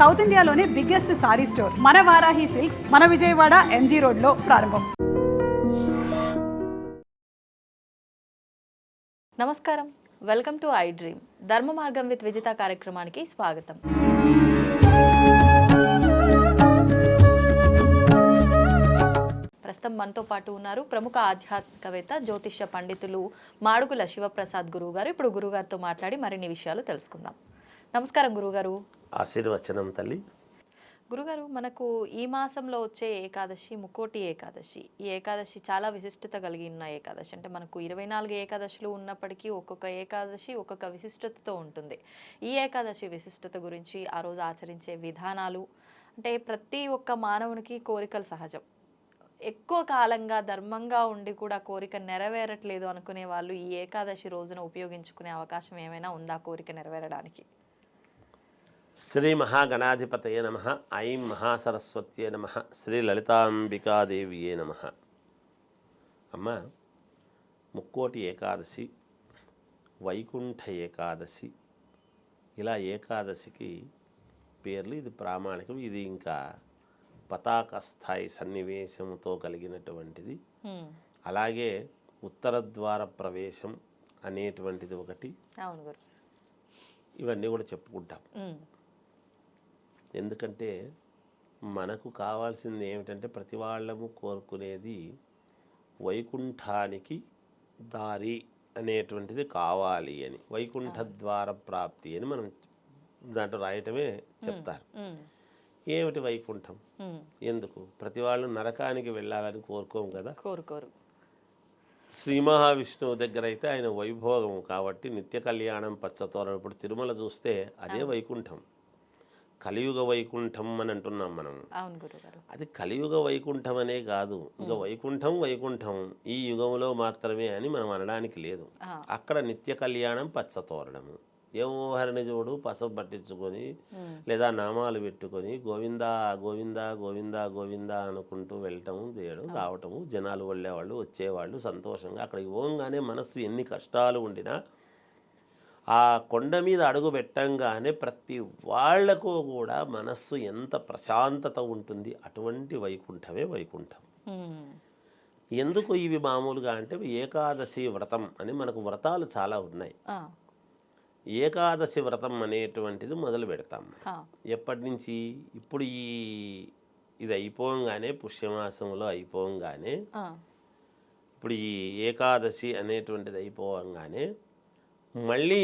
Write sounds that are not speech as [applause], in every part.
South ఇండియాలోనే biggest sorry store. మన Varahi silks మన విజయవాడ ఎంజీ రోడ్లో ప్రారంభం. నమస్కారం. Welcome to iDream. Dharma Margam with Vijitha కార్యక్రమానికి స్వాగతం. ప్రస్తుతం మనతో పాటు ఉన్నారు ప్రముఖ ఆధ్యాత్మికవేత్త జ్యోతిష్య పండితులు మాడుగుల శివప్రసాద్ గురువు గారు ఇప్పుడు గురుగారితో మాట్లాడి మరిన్ని విషయాలు తెలుసుకుందాం. నమస్కారం గురుగారు ఆశీర్వచనం తల్లి. గురుగారు మనకు ఈ మాసంలో వచ్చే ఏకాదశి ముక్కోటి ఏకాదశి. ఈ ఏకాదశి చాలా విశిష్టత కలిగి ఉన్న ఏకాదశి. అంటే మనకు ఇరవై నాలుగు ఏకాదశులు ఉన్నప్పటికీ ఒక్కొక్క ఏకాదశి ఒక్కొక్క విశిష్టతతో ఉంటుంది. ఈ ఏకాదశి విశిష్టత గురించి ఆ రోజు ఆచరించే విధానాలు అంటే ప్రతి ఒక్క మానవునికి కోరికలు సహజం. ఎక్కువ కాలంగా ధర్మంగా ఉండి కూడా కోరిక నెరవేరట్లేదు అనుకునే వాళ్ళు ఈ ఏకాదశి రోజున ఉపయోగించుకునే అవకాశం ఏమైనా ఉందా కోరిక నెరవేరడానికి? శ్రీ మహాగణాధిపతయ నమ ఐం మహాసరస్వత్యే నమ శ్రీ లలితాంబికాదేవియే నమ. అమ్మ ముక్కోటి ఏకాదశి వైకుంఠ ఏకాదశి ఇలా ఏకాదశికి పేర్లు ఇది ప్రామాణికం ఇది ఇంకా పతాక స్థాయి సన్నివేశంతో కలిగినటువంటిది. అలాగే ఉత్తర ద్వార ప్రవేశం అనేటువంటిది ఒకటి. ఇవన్నీ కూడా చెప్పుకుంటాం. ఎందుకంటే మనకు కావాల్సింది ఏమిటంటే ప్రతి వాళ్ళము కోరుకునేది వైకుంఠానికి దారి అనేటువంటిది కావాలి అని వైకుంఠ ద్వార ప్రాప్తి అని మనం దాంట్లో రాయటమే చెప్తారు. ఏమిటి వైకుంఠం. ఎందుకు? ప్రతి వాళ్ళు నరకానికి వెళ్ళాలని కోరుకోము కదా. కోరుకోరు. శ్రీ మహావిష్ణువు దగ్గర అయితే ఆయన వైభోగం కాబట్టి నిత్య కళ్యాణం పచ్చతోరణం ఇప్పుడు తిరుమల చూస్తే అదే వైకుంఠం. కలియుగ వైకుంఠం అని అంటున్నాం మనం. అది కలియుగ వైకుంఠం అనే కాదు. ఇంకా వైకుంఠం వైకుంఠం ఈ యుగంలో మాత్రమే అని మనం అనడానికి లేదు. అక్కడ నిత్య కళ్యాణం పచ్చతోరణము. యమోహరిని చూడు పసపు పట్టించుకొని లేదా నామాలు పెట్టుకొని గోవిందా గోవిందా గోవిందా గోవిందా అనుకుంటూ వెళ్ళటము చేయడం రావటము జనాలు వెళ్ళేవాళ్ళు వచ్చేవాళ్ళు సంతోషంగా అక్కడికి పోగానే మనస్సు ఎన్ని కష్టాలు ఉండినా ఆ కొండ మీద అడుగు పెట్టంగానే ప్రతి వాళ్ళకు కూడా మనస్సు ఎంత ప్రశాంతత ఉంటుంది అటువంటి వైకుంఠమే వైకుంఠం. ఎందుకు ఇవి మామూలుగా అంటే ఏకాదశి వ్రతం అని మనకు వ్రతాలు చాలా ఉన్నాయి. ఏకాదశి వ్రతం అనేటువంటిది మొదలు పెడతాం. ఎప్పటి నుంచి ఇప్పుడు ఈ ఇది అయిపోగానే పుష్యమాసంలో అయిపోగానే. ఇప్పుడు ఈ ఏకాదశి అనేటువంటిది అయిపోగానే మళ్ళీ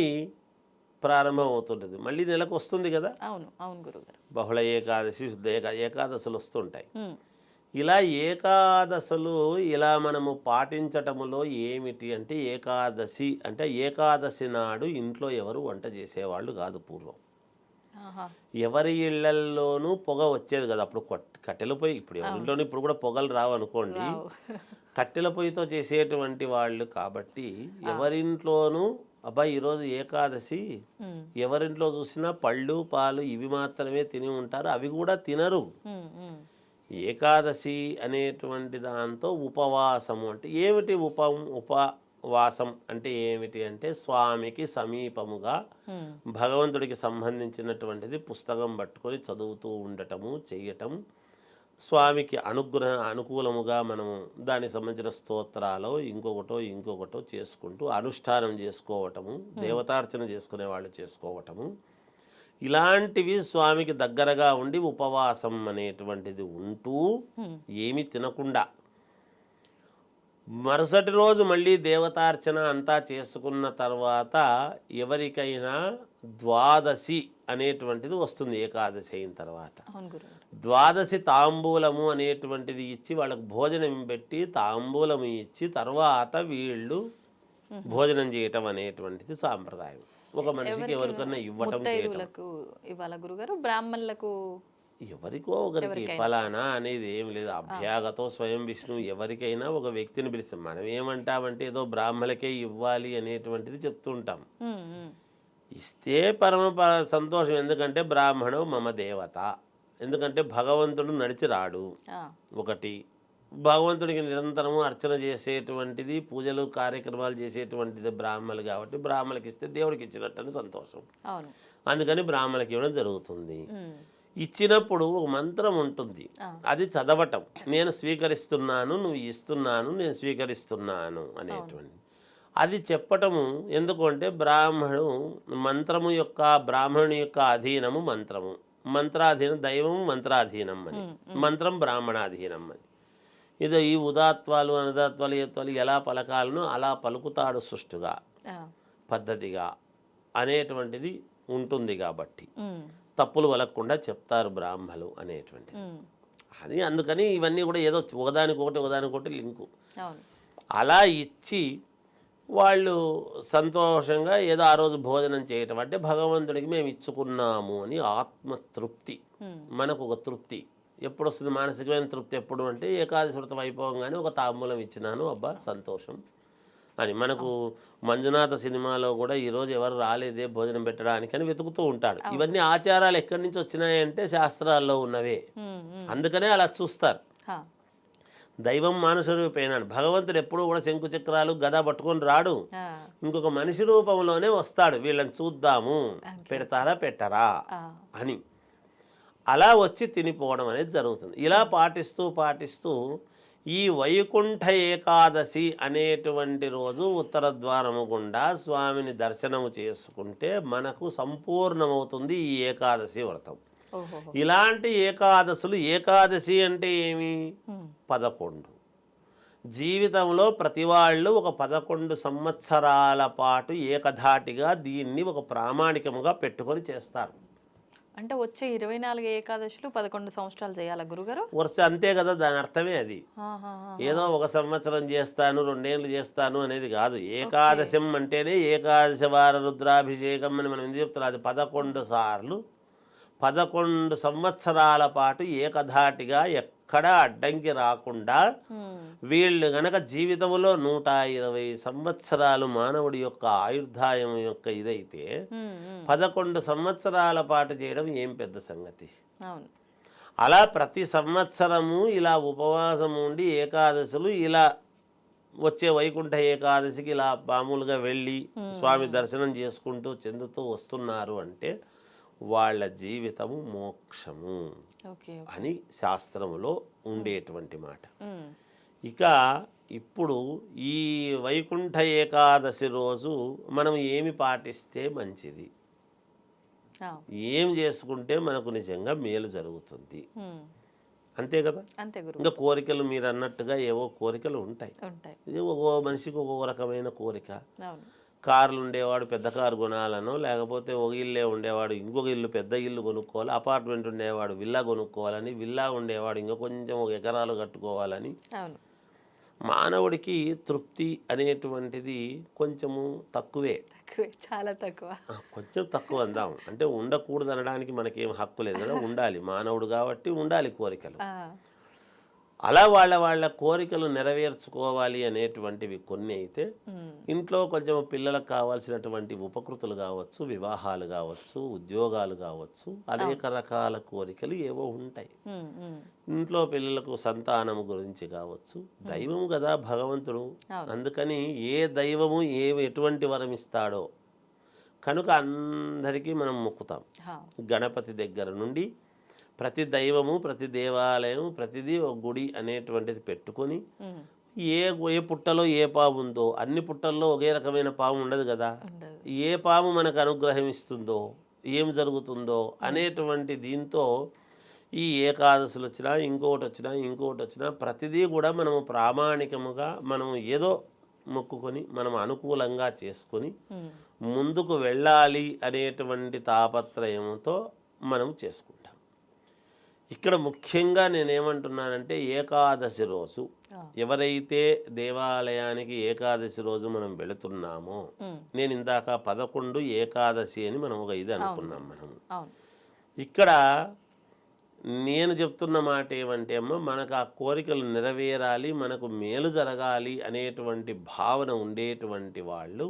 ప్రారంభం అవుతుంటుంది మళ్ళీ నెలకు వస్తుంది కదా? అవును అవును గురుగారు బహుళ ఏకాదశి శుద్ధ ఏకా ఏకాదశులు వస్తుంటాయి. ఇలా ఏకాదశులు ఇలా మనము పాటించటములో ఏమిటి అంటే ఏకాదశి అంటే ఏకాదశి నాడు ఇంట్లో ఎవరు వంట చేసేవాళ్ళు కాదు పూర్వం. ఎవరి ఇళ్ళల్లోనూ పొగ వచ్చేది కదా. అప్పుడు కొట్- కట్టెల పొయ్యి ఇప్పుడు ఎవరింట్లోనూ ఇప్పుడు కూడా పొగలు రావు అనుకోండి రావు. కట్టెల పొయ్యితో చేసేటువంటి వాళ్ళు కాబట్టి ఎవరింట్లోనూ అబ్బాయి ఈరోజు ఏకాదశి. ఎవరింట్లో చూసినా పళ్ళు పాలు ఇవి మాత్రమే తిని ఉంటారు అవి కూడా తినరు. ఏకాదశి అనేటువంటి దాంతో ఉపవాసము అంటే ఏమిటి ఉప ఉపవాసం అంటే ఏమిటి అంటే స్వామికి సమీపముగా. భగవంతుడికి సంబంధించినటువంటిది పుస్తకం పట్టుకొని చదువుతూ ఉండటము చెయ్యటం స్వామికి అనుగ్రహ అనుకూలముగా మనము దానికి సంబంధించిన స్తోత్రాలు ఇంకొకటో ఇంకొకటో చేసుకుంటూ అనుష్ఠానం చేసుకోవటము దేవతార్చన చేసుకునే వాళ్ళు చేసుకోవటము. ఇలాంటివి స్వామికి దగ్గరగా ఉండి ఉపవాసం అనేటువంటిది ఉంటూ. ఏమీ తినకుండా మరుసటి రోజు మళ్ళీ దేవతార్చన అంతా చేసుకున్న తర్వాత ఎవరికైనా ద్వాదశి అనేటువంటిది వస్తుంది ఏకాదశి అయిన తర్వాత. ద్వాదశి తాంబూలము అనేటువంటిది ఇచ్చి వాళ్ళకు భోజనం పెట్టి తాంబూలం ఇచ్చి తర్వాత వీళ్ళు భోజనం చేయటం అనేటువంటిది సాంప్రదాయం. ఒక మనిషికి ఎవరికన్నా ఇవ్వటం ఇవాళ గురుగారు? బ్రాహ్మణులకు? ఎవరికో ఒకరికి ఫలానా అనేది ఏం లేదు. అభ్యాగతో స్వయం విష్ణు ఎవరికైనా ఒక వ్యక్తిని పిలిస్తాం మనం ఏమంటామంటే ఏదో బ్రాహ్మణులకే ఇవ్వాలి అనేటువంటిది చెప్తుంటాం. ఇస్తే పరమ సంతోషం. ఎందుకంటే బ్రాహ్మణు మమ దేవత. ఎందుకంటే భగవంతుడు నడిచి రాడు. ఒకటి భగవంతుడికి నిరంతరము అర్చన చేసేటువంటిది పూజలు కార్యక్రమాలు చేసేటువంటిది బ్రాహ్మణులు కాబట్టి బ్రాహ్మణులకి ఇస్తే దేవుడికి ఇచ్చినట్టు అని సంతోషం అందుకని బ్రాహ్మణులకి ఇవ్వడం జరుగుతుంది. ఇచ్చినప్పుడు ఒక మంత్రం ఉంటుంది. అది చదవటం. నేను స్వీకరిస్తున్నాను నువ్వు ఇస్తున్నాను నేను స్వీకరిస్తున్నాను అనేటువంటి. అది చెప్పటము ఎందుకంటే బ్రాహ్మణు మంత్రము యొక్క బ్రాహ్మణుని యొక్క అధీనము మంత్రము. మంత్రాధీనం దైవము మంత్రాధీనం అని. మంత్రం బ్రాహ్మణాధీనం అని. ఇది ఈ ఉదాత్వాలు అనుదాత్వాలు ఏత్వాలు ఎలా పలకాలనో అలా పలుకుతాడు సుష్టుగా. పద్ధతిగా అనేటువంటిది ఉంటుంది కాబట్టి. తప్పులు వలకుండా చెప్తారు బ్రాహ్మలు అనేటువంటిది. అది అందుకని ఇవన్నీ కూడా ఏదో ఒకదానికొకటి ఒకదానికొకటి లింకు. అలా ఇచ్చి వాళ్ళు సంతోషంగా ఏదో ఆ రోజు భోజనం చేయటం. అంటే భగవంతుడికి మేము ఇచ్చుకున్నాము అని ఆత్మతృప్తి. మనకు ఒక తృప్తి. ఎప్పుడు వస్తుంది మానసికమైన తృప్తి ఎప్పుడు అంటే ఏకాదశి వ్రతం అయిపోగానే ఒక తాంబూలం ఇచ్చినాను అబ్బా సంతోషం అని. మనకు మంజునాథ సినిమాలో కూడా ఈరోజు ఎవరు రాలేదే భోజనం పెట్టడానికి అని వెతుకుతూ ఉంటాడు. ఇవన్నీ ఆచారాలు ఎక్కడి నుంచి వచ్చినాయంటే శాస్త్రాల్లో ఉన్నవే. అందుకనే అలా చూస్తారు. దైవం మానుష రూపేనాడు భగవంతుడు ఎప్పుడూ కూడా శంకు చక్రాలు గద పట్టుకొని రాడు. ఇంకొక మనిషి రూపంలోనే వస్తాడు. వీళ్ళని చూద్దాము. పెడతారా పెట్టరా? అని. అలా వచ్చి తినిపోవడం అనేది జరుగుతుంది. ఇలా పాటిస్తూ పాటిస్తూ ఈ వైకుంఠ ఏకాదశి అనేటువంటి రోజు ఉత్తర ద్వారము గుండా స్వామిని దర్శనము చేసుకుంటే మనకు సంపూర్ణమవుతుంది ఈ ఏకాదశి వ్రతం. ఇలాంటి ఏకాదశులు ఏకాదశి అంటే ఏమి? పదకొండు. జీవితంలో ప్రతి వాళ్ళు ఒక పదకొండు సంవత్సరాల పాటు ఏకధాటిగా దీన్ని ఒక ప్రామాణికముగా పెట్టుకొని చేస్తారు. అంటే వచ్చే ఇరవై నాలుగు ఏకాదశులు పదకొండు సంవత్సరాలు చేయాలా గురుగారు? వరుస అంతే కదా దాని అర్థమే అది. ఏదో ఒక సంవత్సరం చేస్తాను రెండేళ్ళు చేస్తాను అనేది కాదు. ఏకాదశం అంటేనే ఏకాదశ వార రుద్రాభిషేకం అని మనం ఎందుకు చెప్తున్నాం? అది పదకొండు సార్లు పదకొండు సంవత్సరాల పాటు ఏకధాటిగా ఎక్కడా అడ్డంకి రాకుండా వీళ్ళు గనక జీవితంలో నూట ఇరవై సంవత్సరాలు మానవుడి యొక్క ఆయుర్దాయం యొక్క ఇదైతే పదకొండు సంవత్సరాల పాటు చేయడం ఏం పెద్ద సంగతి? అలా ప్రతి సంవత్సరము ఇలా ఉపవాసం ఉండి ఏకాదశులు ఇలా వచ్చే వైకుంఠ ఏకాదశికి ఇలా మామూలుగా వెళ్ళి స్వామి దర్శనం చేసుకుంటూ చెందుతూ వస్తున్నారు అంటే వాళ్ళ జీవితము మోక్షము అని శాస్త్రములో ఉండేటువంటి మాట. ఇక ఇప్పుడు ఈ వైకుంఠ ఏకాదశి రోజు మనం ఏమి పాటిస్తే మంచిది? ఏం చేసుకుంటే మనకు నిజంగా మేలు జరుగుతుంది? అంతే కదా? ఇంకా కోరికలు మీరు అన్నట్టుగా ఏవో కోరికలు ఉంటాయి. ఒక్కో మనిషికి ఒక్కొక్క రకమైన కోరిక. కార్లు ఉండేవాడు పెద్ద కారు కొనాలనో లేకపోతే ఒక ఇల్లే ఉండేవాడు ఇంకొక ఇల్లు పెద్ద ఇల్లు కొనుక్కోవాలి అపార్ట్మెంట్ ఉండేవాడు విల్లా కొనుక్కోవాలని విల్లా ఉండేవాడు ఇంకా కొంచెం ఒక ఎకరాలు కట్టుకోవాలని. మానవుడికి తృప్తి అనేటువంటిది కొంచెము తక్కువే. తక్కువే చాలా తక్కువ. కొంచెం తక్కువ అందాం. అంటే ఉండకూడదు అనడానికి మనకేం హక్కు లేదు కదా ఉండాలి. మానవుడు కాబట్టి ఉండాలి కోరికలు. అలా వాళ్ళ వాళ్ళ కోరికలు నెరవేర్చుకోవాలి అనేటువంటివి కొన్ని అయితే ఇంట్లో కొంచెం పిల్లలకు కావాల్సినటువంటి ఉపకృతులు కావచ్చు వివాహాలు కావచ్చు ఉద్యోగాలు కావచ్చు అనేక రకాల కోరికలు ఏవో ఉంటాయి. ఇంట్లో పిల్లలకు సంతానము గురించి కావచ్చు దైవము కదా భగవంతుడు. అందుకని ఏ దైవము ఏ ఎటువంటి వరం ఇస్తాడో కనుక అందరికీ మనం మొక్కుతాం. గణపతి దగ్గర నుండి ప్రతి దైవము ప్రతి దేవాలయం ప్రతిదీ ఒక గుడి అనేటువంటిది పెట్టుకొని ఏ ఏ పుట్టలో ఏ పాము ఉందో అన్ని పుట్టల్లో ఒకే రకమైన పాము ఉండదు కదా? ఏ పాము మనకు అనుగ్రహం ఇస్తుందో ఏం జరుగుతుందో అనేటువంటి దీంతో ఈ ఏకాదశులు వచ్చినా ఇంకొకటి వచ్చినా ఇంకొకటి వచ్చినా ప్రతిదీ కూడా మనము ప్రామాణికముగా మనము ఏదో మొక్కుకొని మనం అనుకూలంగా చేసుకొని ముందుకు వెళ్ళాలి అనేటువంటి తాపత్రయంతో మనం చేసుకుంటాం. ఇక్కడ ముఖ్యంగా నేనేమంటున్నానంటే ఏకాదశి రోజు. ఎవరైతే దేవాలయానికి ఏకాదశి రోజు మనం వెళుతున్నామో నేను ఇందాక పదకొండు ఏకాదశి అని మనం ఒక ఇది అనుకున్నాం మనం. ఇక్కడ నేను చెప్తున్న మాట ఏమంటే అమ్మ మనకు ఆ కోరికలు నెరవేరాలి మనకు మేలు జరగాలి అనేటువంటి భావన ఉండేటువంటి వాళ్ళు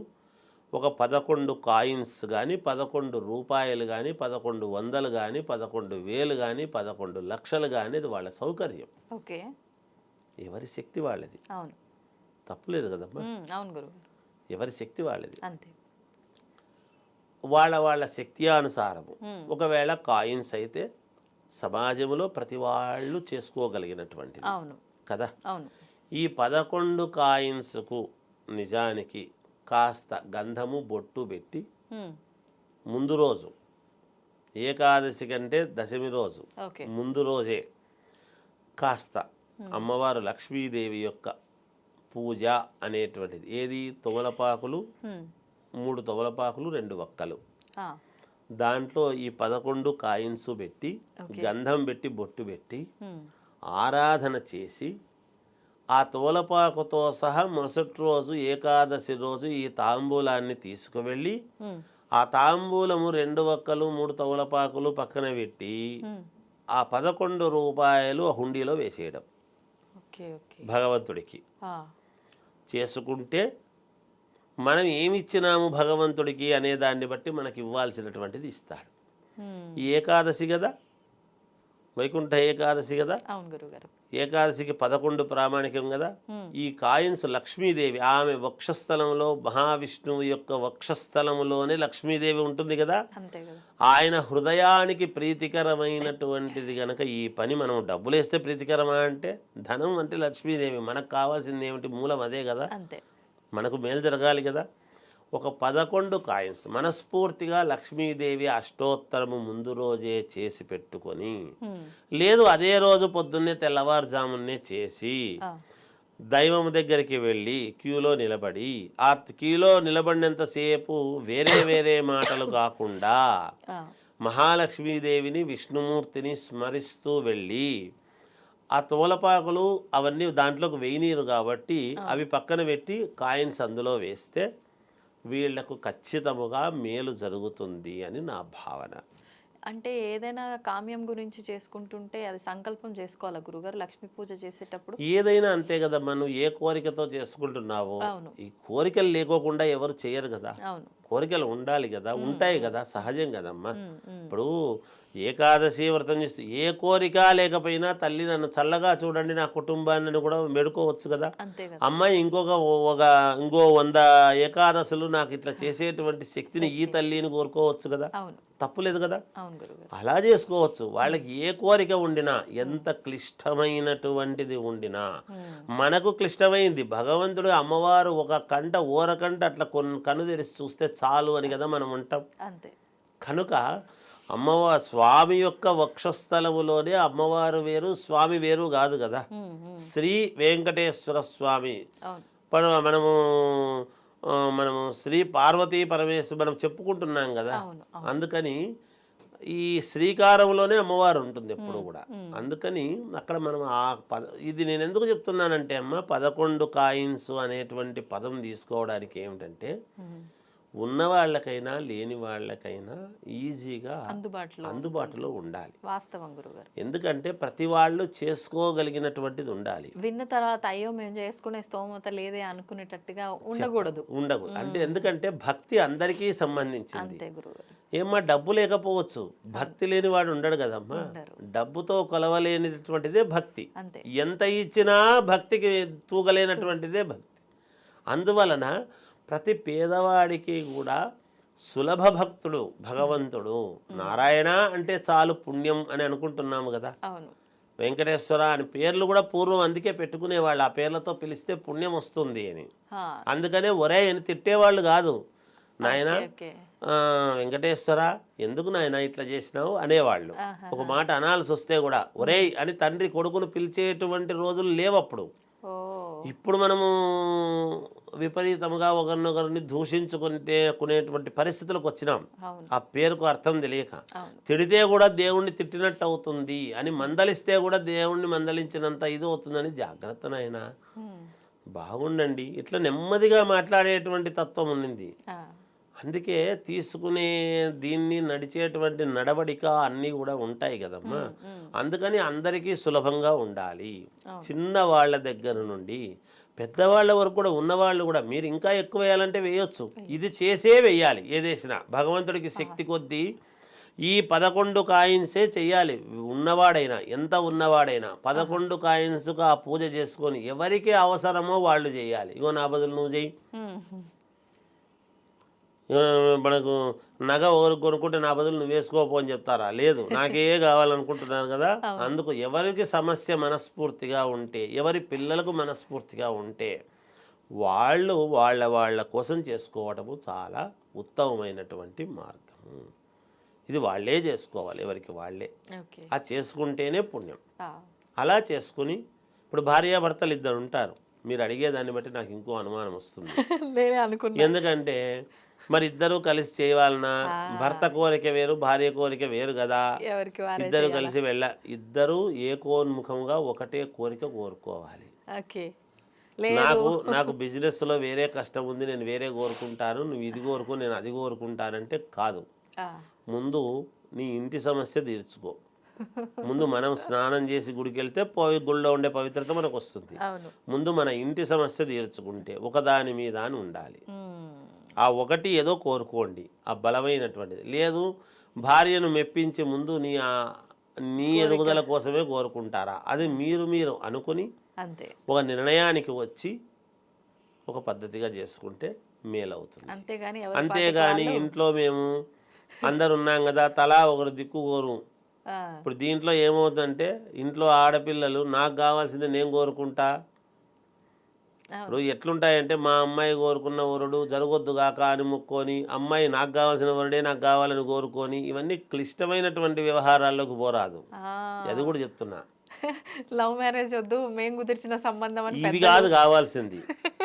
ఒక పదకొండు కాయిన్స్ కానీ పదకొండు రూపాయలు కానీ పదకొండు వందలు కానీ పదకొండు వేలు కానీ పదకొండు లక్షలు కానీ అది వాళ్ళ సౌకర్యం. ఓకే. ఎవరి శక్తి వాళ్ళది? అవును. తప్పులేదు కదమ్మా. అవును గురువు ఎవరి శక్తి వాళ్ళది? అంతే. వాళ్ళ వాళ్ళ శక్తి అనుసారము ఒకవేళ కాయిన్స్ అయితే సమాజంలో ప్రతి వాళ్ళు చేసుకోగలిగినటువంటిది. అవును. కదా? అవును. ఈ పదకొండు కాయిన్స్కు నిజానికి కాస్త గంధము బొట్టు పెట్టి. ముందు రోజు ఏకాదశి కంటే దశమి రోజు ముందు రోజే కాస్త అమ్మవారు లక్ష్మీదేవి యొక్క పూజ అనేటువంటిది. ఏది? తొమలపాకులు. మూడు తొమలపాకులు రెండు వక్కలు. దాంట్లో ఈ పదకొండు కాయిన్స్ పెట్టి గంధం పెట్టి బొట్టు పెట్టి. ఆరాధన చేసి ఆ తోలపాకుతో సహా మరుసటి రోజు ఏకాదశి రోజు ఈ తాంబూలాన్ని తీసుకువెళ్ళి. ఆ తాంబూలము రెండు వక్కలు మూడు తవలపాకులు పక్కన పెట్టి. ఆ పదకొండు రూపాయలు ఆ హుండీలో వేసేయడం. భగవంతుడికి. చేసుకుంటే మనం ఏమి ఇచ్చినాము భగవంతుడికి అనే దాన్ని బట్టి మనకి ఇవ్వాల్సినటువంటిది ఇస్తాడు. ఏకాదశి కదా వైకుంఠ ఏకాదశి కదా? ఏకాదశికి పదకొండు ప్రామాణికం కదా. ఈ కాయిన్స్ లక్ష్మీదేవి ఆమె వక్షస్థలంలో మహావిష్ణువు యొక్క వక్షస్థలములోనే లక్ష్మీదేవి ఉంటుంది కదా? ఆయన హృదయానికి ప్రీతికరమైనటువంటిది గనక ఈ పని మనం డబ్బులు వేస్తే ప్రీతికరమా అంటే ధనం అంటే లక్ష్మీదేవి. మనకు కావాల్సింది ఏమిటి? మూలం అదే కదా? మనకు మేలు జరగాలి కదా? ఒక పదకొండు కాయిన్స్. మనస్ఫూర్తిగా లక్ష్మీదేవి అష్టోత్తరము ముందు రోజే చేసి పెట్టుకొని. లేదు అదే రోజు పొద్దున్నే తెల్లవారుజామునే చేసి దైవం దగ్గరికి వెళ్ళి క్యూలో నిలబడి ఆ క్యూలో నిలబడినంతసేపు వేరే వేరే మాటలు కాకుండా మహాలక్ష్మీదేవిని విష్ణుమూర్తిని స్మరిస్తూ వెళ్ళి ఆ తోలపాకులు అవన్నీ దాంట్లోకి వేయనీరు కాబట్టి అవి పక్కన పెట్టి కాయిన్స్ అందులో వేస్తే వీళ్ళకు ఖచ్చితముగా మేలు జరుగుతుంది అని నా భావన. అంటే ఏదైనా కామ్యం గురించి చేసుకుంటుంటే అది సంకల్పం చేసుకోవాలా గురుగారు? లక్ష్మీ పూజ చేసేటప్పుడు? ఏదైనా అంతే కదా మనం ఏ కోరికతో చేసుకుంటున్నావో? ఈ కోరికలు లేకోకుండా ఎవరు చేయరు కదా? కోరికలు ఉండాలి కదా ఉంటాయి కదా సహజం కదమ్మా. ఇప్పుడు ఏకాదశి వ్రతం చేస్తూ ఏ కోరిక లేకపోయినా తల్లి నన్ను చల్లగా చూడండి నా కుటుంబాన్ని కూడా మెడుకోవచ్చు కదా. అమ్మాయి ఇంకొక ఒక ఇంకో వంద ఏకాదశులు నాకు ఇట్లా చేసేటువంటి శక్తిని ఈ తల్లిని కోరుకోవచ్చు కదా. తప్పులేదు కదా. అలా చేసుకోవచ్చు. వాళ్ళకి ఏ కోరిక ఉండినా ఎంత క్లిష్టమైనటువంటిది ఉండినా మనకు క్లిష్టమైంది. భగవంతుడు అమ్మవారు ఒక కంట ఓరకంట అట్లా కొన్ని కన్ను తెరిచి చూస్తే చాలు అని కదా మనం ఉంటాం. కనుక అమ్మవారు స్వామి యొక్క వక్షస్థలములోనే అమ్మవారు వేరు స్వామి వేరు కాదు కదా. శ్రీ వెంకటేశ్వర స్వామి. మనము మనము శ్రీ పార్వతీ పరమేశ్వర మనం చెప్పుకుంటున్నాం కదా. అందుకని ఈ శ్రీకారంలోనే అమ్మవారు ఉంటుంది ఎప్పుడు కూడా. అందుకని అక్కడ మనం ఆ పద ఇది నేను ఎందుకు చెప్తున్నానంటే అమ్మ పదకొండు కాయిన్స్ అనేటువంటి పదం తీసుకోవడానికి ఏమిటంటే. ఉన్న వాళ్ళకైనా లేని వాళ్ళకైనా ఈజీగా అందుబాటులో అందుబాటులో ఉండాలి. వాస్తవం గురుగారు. ఎందుకంటే ప్రతి వాళ్ళు చేసుకోగలిగినటువంటిది ఉండాలి. విన్న తర్వాత అయ్యో మేము చేసుకునే స్తోమత లేదే అనుకునేటట్టుగా ఉండకూడదు. ఉండకూడదు. అంటే ఎందుకంటే భక్తి అందరికీ సంబంధించింది. ఏమ్మా డబ్బు లేకపోవచ్చు. భక్తి లేని వాడు ఉండడు కదమ్మా. డబ్బుతో కొలవలేనిటువంటిదే భక్తి. ఎంత ఇచ్చినా భక్తికి తూగలేనటువంటిదే భక్తి. అందువలన ప్రతి పేదవాడికి కూడా సులభ భక్తుడు భగవంతుడు. నారాయణ అంటే చాలు పుణ్యం అని అనుకుంటున్నాము కదా. వెంకటేశ్వర అని పేర్లు కూడా పూర్వం అందుకే పెట్టుకునేవాళ్ళు. ఆ పేర్లతో పిలిస్తే పుణ్యం వస్తుంది అని. అందుకనే ఒరే అని తిట్టేవాళ్ళు కాదు. నాయన వెంకటేశ్వర ఎందుకు నాయన ఇట్లా చేసినావు? అనేవాళ్ళు. ఒక మాట అనాల్సి వస్తే కూడా ఒరేయ్ అని తండ్రి కొడుకును పిలిచేటువంటి రోజులు లేవప్పుడు. ఇప్పుడు మనము విపరీతముగా ఒకరినొకరిని దూషించుకుంటే కొనేటువంటి పరిస్థితులకు వచ్చినాం. ఆ పేరుకు అర్థం తెలియక. తిడితే కూడా దేవుణ్ణి తిట్టినట్టు అవుతుంది అని మందలిస్తే కూడా దేవుణ్ణి మందలించినంత ఇది అవుతుందని జాగ్రత్త నాయన. బాగుండండి. ఇట్లా నెమ్మదిగా మాట్లాడేటువంటి తత్వం ఆ, అందుకే తీసుకునే దీన్ని నడిచేటువంటి నడవడిక అన్నీ కూడా ఉంటాయి కదమ్మా. అందుకని అందరికీ సులభంగా ఉండాలి. చిన్న వాళ్ళ దగ్గర నుండి పెద్దవాళ్ళ వరకు కూడా ఉన్నవాళ్ళు కూడా మీరు ఇంకా ఎక్కువ వేయాలంటే వేయొచ్చు. ఇది చేసే వేయాలి ఏదేసినా భగవంతుడికి శక్తి కొద్దీ ఈ పదకొండు కాయిన్సే చెయ్యాలి ఉన్నవాడైనా ఎంత ఉన్నవాడైనా పదకొండు కాయిన్స్కు ఆ పూజ చేసుకొని ఎవరికి అవసరమో వాళ్ళు చేయాలి. ఇగో నా బదులు నువ్వు చెయ్యి. మనకు నగ ఒకరు కొనుక్కుంటే నా బదులు నువ్వు వేసుకోపో అని చెప్తారా? లేదు. నాకే కావాలనుకుంటున్నాను కదా? అందుకు ఎవరికి సమస్య మనస్ఫూర్తిగా ఉంటే ఎవరి పిల్లలకు మనస్ఫూర్తిగా ఉంటే వాళ్ళు వాళ్ళ వాళ్ళ కోసం చేసుకోవడము చాలా ఉత్తమమైనటువంటి మార్గము. ఇది వాళ్ళే చేసుకోవాలి ఎవరికి వాళ్ళే. ఆ చేసుకుంటేనే పుణ్యం. అలా చేసుకుని ఇప్పుడు భార్యాభర్తలు ఇద్దరు ఉంటారు. మీరు అడిగేదాన్ని బట్టి నాకు ఇంకో అనుమానం వస్తుంది. [laughs] ఎందుకంటే మరి ఇద్దరు కలిసి చేయాలన్నా భర్త కోరిక వేరు భార్య కోరిక వేరు కదా. ఇద్దరు కలిసి వెళ్ళ ఇద్దరు ఏకోన్ముఖంగా ఒకటే కోరిక కోరుకోవాలి. నాకు [laughs] నాకు బిజినెస్లో వేరే కష్టం ఉంది నేను వేరే కోరుకుంటాను నువ్వు ఇది కోరుకో నేను అది కోరుకుంటానంటే కాదు. ముందు నీ ఇంటి సమస్య తీర్చుకో. ముందు మనం స్నానం చేసి గుడికి వెళ్తే పవి గుళ్ళో ఉండే పవిత్రత మనకు వస్తుంది ముందు మన ఇంటి సమస్య తీర్చుకుంటే ఒకదాని మీద అని ఉండాలి. ఆ ఒకటి ఏదో కోరుకోండి ఆ బలమైనటువంటిది. లేదు భార్యను మెప్పించి ముందు నీ ఆ నీ ఎదుగుదల కోసమే కోరుకుంటారా? అది మీరు మీరు అనుకుని అంతే. ఒక నిర్ణయానికి వచ్చి ఒక పద్ధతిగా చేసుకుంటే మేలవుతుంది. అంతేగాని ఇంట్లో మేము అందరు ఉన్నాం కదా తలా ఒకరు దిక్కు కోరు. ఇప్పుడు దీంట్లో ఏమవుతుందంటే ఇంట్లో ఆడపిల్లలు నాకు కావాల్సింది నేను కోరుకుంటా ఇప్పుడు ఎట్లుంటాయంటే మా అమ్మాయి కోరుకున్న వరుడు జరగొద్దు గాక అని ముక్కొని అమ్మాయి నాకు కావాల్సిన వరుడే నాకు కావాలని కోరుకొని ఇవన్నీ క్లిష్టమైనటువంటి వ్యవహారాల్లోకి పోరాదు. అది కూడా చెప్తున్నా. [laughs] లవ్ మ్యారేజ్ వద్దు మేము కుదిర్చిన సంబంధం ఇవి కాదు కావాల్సింది.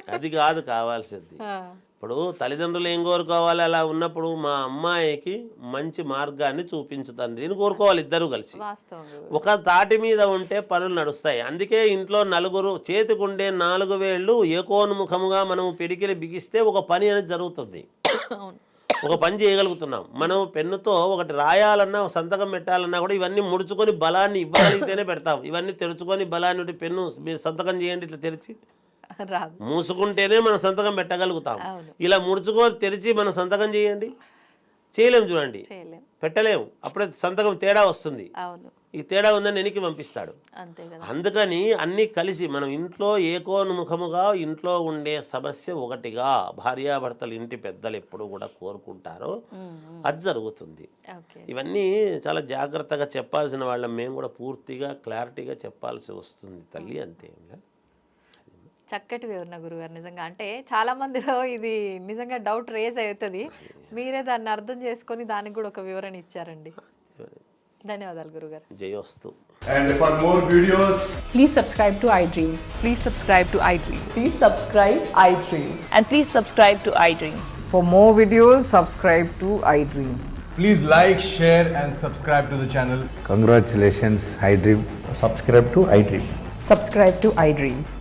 అది కాదు కావాల్సింది. ఇప్పుడు తల్లిదండ్రులు ఏం కోరుకోవాలి? అలా ఉన్నప్పుడు మా అమ్మాయికి మంచి మార్గాన్ని చూపించు తండ్రిని కోరుకోవాలి ఇద్దరు కలిసి. ఒక తాటి మీద ఉంటే పనులు నడుస్తాయి. అందుకే ఇంట్లో నలుగురు చేతికుండే నాలుగు వేళ్ళు ఏకోన్ముఖముగా మనం పిడికిలి బిగిస్తే ఒక పని అనేది జరుగుతుంది. ఒక పని చేయగలుగుతున్నాం. మనం పెన్నుతో ఒకటి రాయాలన్నా సంతకం పెట్టాలన్నా కూడా ఇవన్నీ ముడుచుకొని బలాన్ని ఇవ్వగలిగితేనే పెడతాం. ఇవన్నీ తెరుచుకొని బలాన్ని పెన్ను మీరు సంతకం చేయండి ఇట్లా తెరిచి మూసుకుంటేనే మనం సంతకం పెట్టగలుగుతాం. ఇలా ముడుచుకొని తెరిచి మనం సంతకం చేయండి. చేయలేం చూడండి. పెట్టలేము అప్పుడే సంతకం తేడా వస్తుంది. ఈ తేడా ఉందని వెనక్కి పంపిస్తాడు. అందుకని అన్నీ కలిసి మనం ఇంట్లో ఏకోన్ముఖముగా ఇంట్లో ఉండే సమస్య ఒకటిగా భార్యాభర్తలు ఇంటి పెద్దలు ఎప్పుడు కూడా కోరుకుంటారో. అది జరుగుతుంది. ఇవన్నీ చాలా జాగ్రత్తగా చెప్పాల్సిన వాళ్ళం. మేము కూడా పూర్తిగా క్లారిటీగా చెప్పాల్సి వస్తుంది తల్లి అంతే. చక్కటి వివరణ గురుగారు నిజంగా అంటే చాలా మందిలో ఇది నిజంగా డౌట్ రేజ్ అవుతుంది మీరే దాన్ని అర్థం చేసుకొని దానికి కూడా ఒక వివరణ ఇచ్చారండి ధన్యవాదాలు గురుగారు జయోస్తు And for more videos, Please subscribe to iDream. Please subscribe to iDream Please subscribe iDream. and please subscribe to iDream. For more videos, subscribe to iDream. please like, share, and subscribe to the channel. Congratulations, iDream. subscribe to iDream. Subscribe to iDream. So, subscribe